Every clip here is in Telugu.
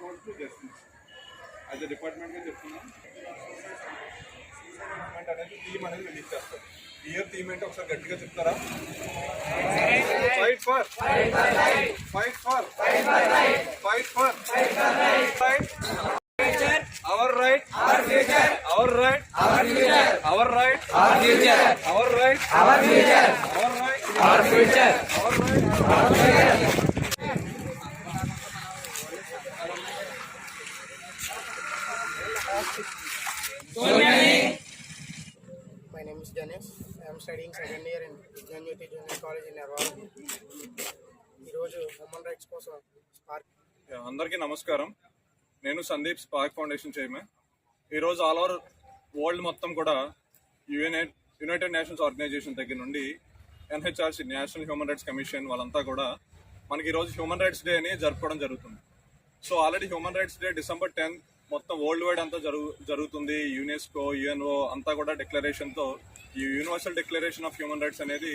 goes to justice as a డిపార్ట్మెంట్గా చెప్తున్నాం డిపార్ట్మెంట్ అనేది థీమ్ అనేది రిలీజ్ చేస్తారు ఇయర్ థీమ్ ఏంటి ఒకసారి గట్టిగా చెప్తారా fight for fight for fight for fight our right our future our right our future our right our future our right our future our right our future My name is Ganesh. I am studying second year in Vijnanjyoti Junior College in Erwal. ఈరోజు హ్యూమన్ రైట్స్ కోసం స్పార్క్ అందరికీ నమస్కారం నేను సందీప్ స్పార్క్ ఫౌండేషన్ చైర్మన్ ఈరోజు ఆల్ ఓవర్ వరల్డ్ మొత్తం కూడా యుఎన్ఐ యునైటెడ్ నేషన్స్ ఆర్గనైజేషన్ దగ్గర నుండి NHRC national human rights commission వాళ్ళంతా కూడా మనకి ఈరోజు హ్యూమన్ రైట్స్ డే అని జరుపుకోవడం జరుగుతుంది so already human rights day December tenth మొత్తం వరల్డ్ వైడ్ అంతా జరుగు జరుగుతుంది. యునెస్కో యుఎన్ఓ అంతా కూడా డిక్లరేషన్తో ఈ universal declaration of human rights అనేది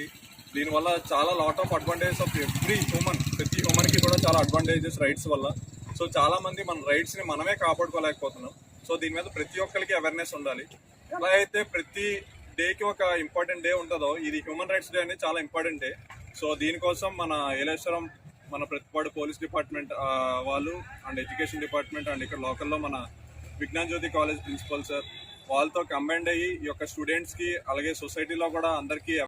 దీనివల్ల చాలా lot of advantages of every human ప్రతి హ్యూమన్కి కూడా చాలా అడ్వాంటేజెస్ రైట్స్ వల్ల. సో చాలా మంది మన రైట్స్ని మనమే కాపాడుకోలేకపోతున్నాం. సో దీని మీద ప్రతి ఒక్కరికి అవేర్నెస్ ఉండాలి. ఎలా అయితే ప్రతి డేకి ఒక ఇంపార్టెంట్ డే ఉంటుందో ఇది హ్యూమన్ రైట్స్ డే అనేది చాలా ఇంపార్టెంట్ డే సో దీనికోసం మన ఏలేశ్వరం మన ప్రతిపాడు పోలీస్ డిపార్ట్మెంట్ ఆ, వాళ్ళు అండ్ ఎడ్యుకేషన్ డిపార్ట్మెంట్ అండ్ ఇక్కడ లోకల్లో మన Vignan Jyothi college principal sir వాళ్ళతో కంబైండ్ అయ్యి ఈ యొక్క స్టూడెంట్స్కి అలాగే సొసైటీలో కూడా అందరికీ